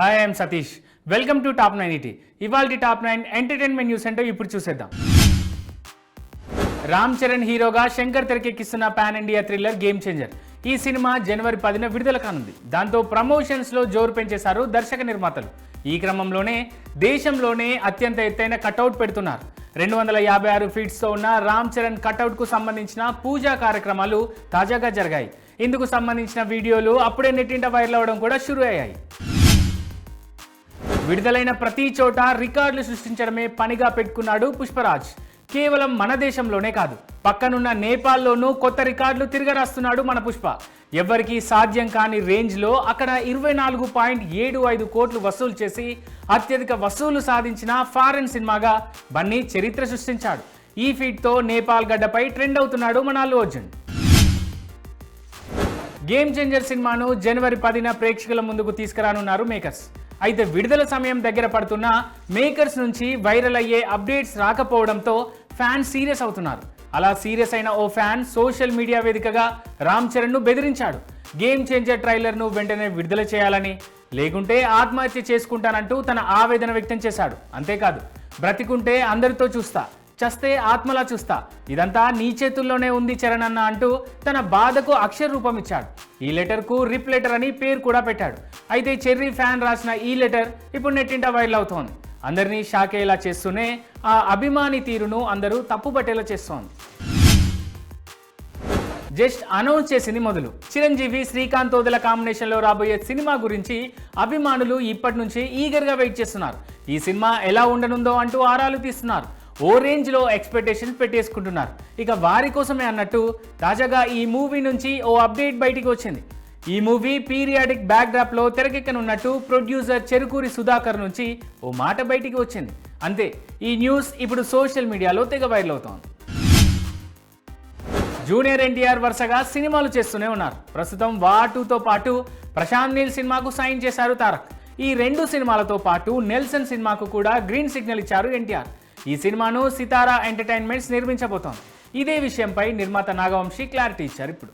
Hi I'm Satish welcome to top nine ET ఇవాళ top nine entertainment news అంటే ఇప్పుడు చూసేద్దాం. రామ్ చరణ్ హీరోగా Shankar తెరకెక్కిస్తున్న pan India thriller game changer ఈ సినిమా జనవరి పదిన విడుదల కానుంది. దాంతో ప్రమోషన్స్లో జోరు పెంచేశారు దర్శక నిర్మాతలు. ఈ క్రమంలోనే దేశంలోనే అత్యంత ఎత్తైన కటౌట్ పెడుతున్నారు. రెండు వందల యాభై ఆరు ఫీట్స్తో ఉన్న రామ్ చరణ్ కటౌట్కు సంబంధించిన పూజా కార్యక్రమాలు తాజాగా జరిగాయి. ఇందుకు సంబంధించిన వీడియోలు అప్పుడే నెట్టింట వైరల్ అవ్వడం కూడా షురు అయ్యాయి. విడుదలైన ప్రతి చోట రికార్డులు సృష్టించడమే పనిగా పెట్టుకున్నాడు పుష్పరాజ్. కేవలం మన దేశంలోనే కాదు పక్కనున్న నేపాల్లోనూ కొత్త రికార్డులు తిరగరాస్తున్నాడు మన పుష్ప. ఎవ్వరికీ సాధ్యం కాని రేంజ్లో అక్కడ ఇరవై నాలుగు పాయింట్ ఏడు ఐదు కోట్లు వసూలు చేసి అత్యధిక వసూలు సాధించిన ఫారెన్ సినిమాగా బన్నీ చరిత్ర సృష్టించాడు. ఈ ఫీట్తో నేపాల్ గడ్డపై ట్రెండ్ అవుతున్నాడు మన అల్లు అర్జున్. గేమ్ చేంజర్ సినిమాను జనవరి పదిన ప్రేక్షకుల ముందుకు తీసుకురానున్నారు మేకర్స్. అయితే విడుదల సమయం దగ్గర పడుతున్న మేకర్స్ నుంచి వైరల్ అయ్యే అప్డేట్స్ రాకపోవడంతో ఫ్యాన్స్ సీరియస్ అవుతున్నారు. అలా సీరియస్ అయిన ఓ ఫ్యాన్ సోషల్ మీడియా వేదికగా రామ్ చరణ్ను బెదిరించాడు. గేమ్ చేంజర్ ట్రైలర్ను వెంటనే విడుదల చేయాలని. లేకుంటే ఆత్మహత్య చేసుకుంటానంటూ తన ఆవేదన వ్యక్తం చేశాడు. అంతేకాదు బ్రతికుంటే అందరితో చూస్తా చస్తే ఆత్మలా చూస్తా. ఇదంతా నీ చేతుల్లోనే ఉంది చరణ్ అన్న అంటూ తన బాధకు అక్షర రూపం ఇచ్చాడు. ఈ లెటర్కు రిప్ లెటర్ అని పేరు కూడా పెట్టాడు. అయితే చెర్రీ ఫ్యాన్ రాసిన ఈ లెటర్ ఇప్పుడు నెట్టింట వైరల్ అవుతోంది. అందరినీ షాక్ అయ్యేలా చేస్తూనే ఆ అభిమాని తీరును అందరూ తప్పుపట్టేలా చేస్తోంది. జస్ట్ అనౌన్స్ చేసింది మొదలు. చిరంజీవి శ్రీకాంత్ ఓదెల కాంబినేషన్లో రాబోయే సినిమా గురించి అభిమానులు ఇప్పటి నుంచి ఈగర్గా వెయిట్ చేస్తున్నారు. ఈ సినిమా ఎలా ఉండనుందో అంటూ ఆరాలు తీస్తున్నారు. ఓ రేంజ్లో ఎక్స్పెక్టేషన్స్ పెట్టేసుకుంటున్నారు. ఇక వారి కోసమే అన్నట్టు తాజాగా ఈ మూవీ నుంచి ఓ అప్డేట్ బయటికి వచ్చింది. ఈ మూవీ పీరియాడిక్ బ్యాక్డ్రాప్లో తెరకెక్కనున్నట్టు ప్రొడ్యూసర్ చెరుకూరి సుధాకర్ నుంచి ఓ మాట బయటికి వచ్చింది. అంతే ఈ న్యూస్ ఇప్పుడు సోషల్ మీడియాలో తెగ వైరల్ అవుతోంది. జూనియర్ ఎన్టీఆర్ వరుసగా సినిమాలు చేస్తూనే ఉన్నారు. ప్రస్తుతం వా టూతో పాటు ప్రశాంత్ నీల్ సినిమాకు సైన్ చేశారు తారక్. ఈ రెండు సినిమాలతో పాటు నెల్సన్ సినిమాకు కూడా గ్రీన్ సిగ్నల్ ఇచ్చారు ఎన్టీఆర్. ఈ సినిమాను సితారా ఎంటర్టైన్మెంట్స్ నిర్మించబోతోంది. ఇదే విషయంపై నిర్మాత నాగవంశి క్లారిటీ ఇచ్చారు ఇప్పుడు.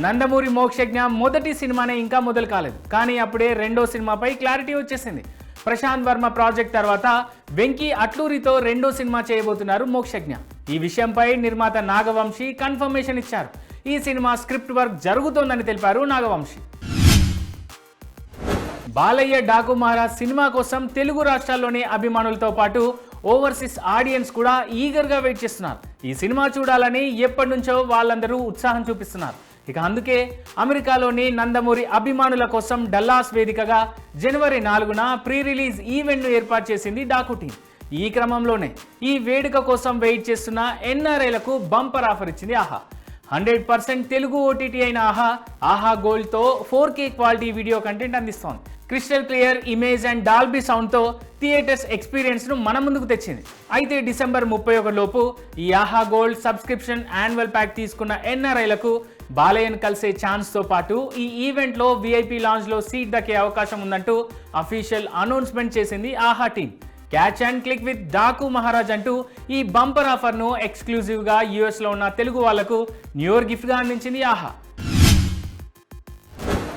నందమూరి మోక్షజ్ఞ మొదటి సినిమానే ఇంకా మొదలు కాలేదు. కానీ అప్పుడే రెండో సినిమాపై క్లారిటీ వచ్చేసింది. ప్రశాంత్ వర్మ ప్రాజెక్ట్ తర్వాత వెంకీ అట్లూరితో రెండో సినిమా చేయబోతున్నారు మోక్షజ్ఞ. ఈ విషయంపై నిర్మాత నాగవంశి కన్ఫర్మేషన్ ఇచ్చారు. ఈ సినిమా స్క్రిప్ట్ వర్క్ జరుగుతోందని తెలిపారు నాగవంశి. బాలయ్య డాకు మహారాజ్ సినిమా కోసం తెలుగు రాష్ట్రాల్లోని అభిమానులతో పాటు ఓవర్సీస్ ఆడియన్స్ కూడా ఈగర్గా వెయిట్ చేస్తున్నారు. ఈ సినిమా చూడాలని ఎప్పటి నుంచో వాళ్ళందరూ ఉత్సాహం చూపిస్తున్నారు. ఇక అందుకే అమెరికాలోని నందమూరి అభిమానుల కోసం డల్లాస్ వేదికగా జనవరి నాలుగున ప్రీ రిలీజ్ ఈవెంట్ను ఏర్పాటు చేసింది డాకు టీం. ఈ క్రమంలోనే ఈ వేడుక కోసం వెయిట్ చేస్తున్న ఎన్ఆర్ఐలకు బంపర్ ఆఫర్ ఇచ్చింది ఆహా. హండ్రెడ్ పర్సెంట్ తెలుగు ఓటీటీ అయిన Aha Aha గోల్డ్తో four K quality video content అందిస్తోంది. Crystal clear image and Dolby సౌండ్తో theatres ఎక్స్పీరియన్స్ను మన ముందుకు తెచ్చింది. అయితే డిసెంబర్ ముప్పై ఒక లోపు ఈ ఆహా గోల్డ్ సబ్స్క్రిప్షన్ యాన్యువల్ ప్యాక్ తీసుకున్న ఎన్ఆర్ఐలకు బాలయ్యను కలిసే ఛాన్స్తో పాటు ఈ ఈవెంట్లో వీఐపీ లాంజ్లో సీట్ దక్కే అవకాశం ఉందంటూ అఫీషియల్ అనౌన్స్మెంట్ చేసింది Aha team. Catch and click with Daku Maharaj అంటూ ఈ బంపర్ ఆఫర్ను ఎక్స్క్లూజివ్గా యూఎస్లో ఉన్న తెలుగు వాళ్ళకు న్యూయర్ గిఫ్ట్గా అందించింది ఆహా.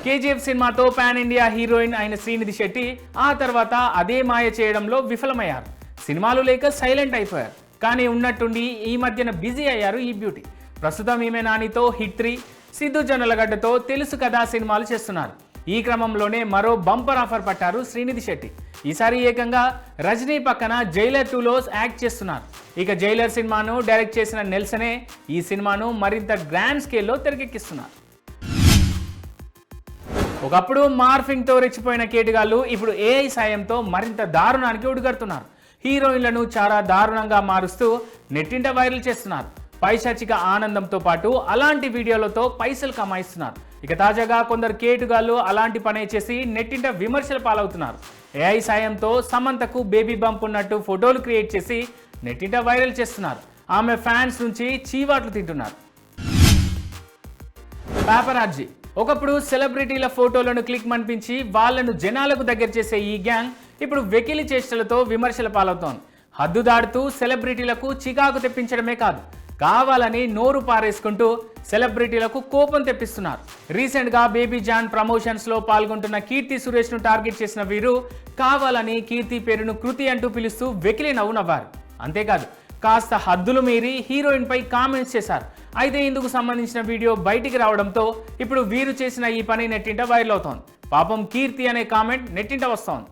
కేజీఎఫ్ సినిమాతో పాన్ ఇండియా హీరోయిన్ అయిన శ్రీనిధి శెట్టి ఆ తర్వాత అదే మాయ చేయడంలో విఫలమయ్యారు. సినిమాలు లేక సైలెంట్ అయిపోయారు. కానీ ఉన్నట్టుండి ఈ మధ్యన బిజీ అయ్యారు ఈ బ్యూటీ. ప్రస్తుతం ఈమె నానితో హిట్ త్రీ సిద్ధు జొన్నలగడ్డతో తెలుసు కదా సినిమాలు చేస్తున్నారు. ఈ క్రమంలోనే మరో బంపర్ ఆఫర్ పట్టారు శ్రీనిధి శెట్టి. ఈసారి ఏకంగా రజనీ పక్కన జైలర్ టూలో యాక్ట్ చేస్తున్నారు. ఇక జైలర్ సినిమాను డైరెక్ట్ చేసిన నెల్సనే ఈ సినిమాను మరింత గ్రాండ్ స్కేల్లో తెరకెక్కిస్తున్నారు. ఒకప్పుడు మార్ఫింగ్తో రెచ్చిపోయిన కేటుగాళ్ళు ఇప్పుడు ఏఐ సాయంతో మరింత దారుణానికి ఒడిగడుతున్నారు. హీరోయిన్లను చాలా దారుణంగా మారుస్తూ నెట్టింట వైరల్ చేస్తున్నారు. పైశాచిక ఆనందంతో పాటు అలాంటి వీడియోలతో పైసలు కమాయిస్తున్నారు. ఇక తాజాగా కొందరు కేటుగాళ్ళు అలాంటి పనే చేసి నెట్టింట విమర్శల పాలవుతున్నారు. ఏఐ సాయంతో సమంతకు బేబీ బంప్ ఉన్నట్టు ఫోటోలు క్రియేట్ చేసి నెట్టింట వైరల్ చేస్తున్నారు. ఆమె ఫ్యాన్స్ నుంచి చీవాట్లు తింటున్నారు. పాపరాజీ ఒకప్పుడు సెలబ్రిటీల ఫోటోలను క్లిక్ మనిపించి వాళ్ళను జనాలకు దగ్గర చేసే ఈ గ్యాంగ్ ఇప్పుడు వెకిలి చేష్టలతో విమర్శల పాలవుతోంది. హద్దు దాడుతూ సెలబ్రిటీలకు చికాకు తెప్పించడమే కాదు కావాలని నోరు పారేసుకుంటూ సెలబ్రిటీలకు కోపం తెప్పిస్తున్నారు. రీసెంట్గా బేబీ జాన్ ప్రమోషన్స్లో పాల్గొంటున్న కీర్తి సురేష్ను టార్గెట్ చేసిన వీరు కావాలని కీర్తి పేరును కృతి అంటూ పిలుస్తూ వెకిలి నవ్వు నవ్వారు. అంతేకాదు కాస్త హద్దులు మీరి హీరోయిన్పై కామెంట్స్ చేశారు. అయితే ఇందుకు సంబంధించిన వీడియో బయటికి రావడంతో ఇప్పుడు వీరు చేసిన ఈ పని నెట్టింట వైరల్ అవుతోంది. పాపం కీర్తి అనే కామెంట్ నెట్టింట వస్తోంది.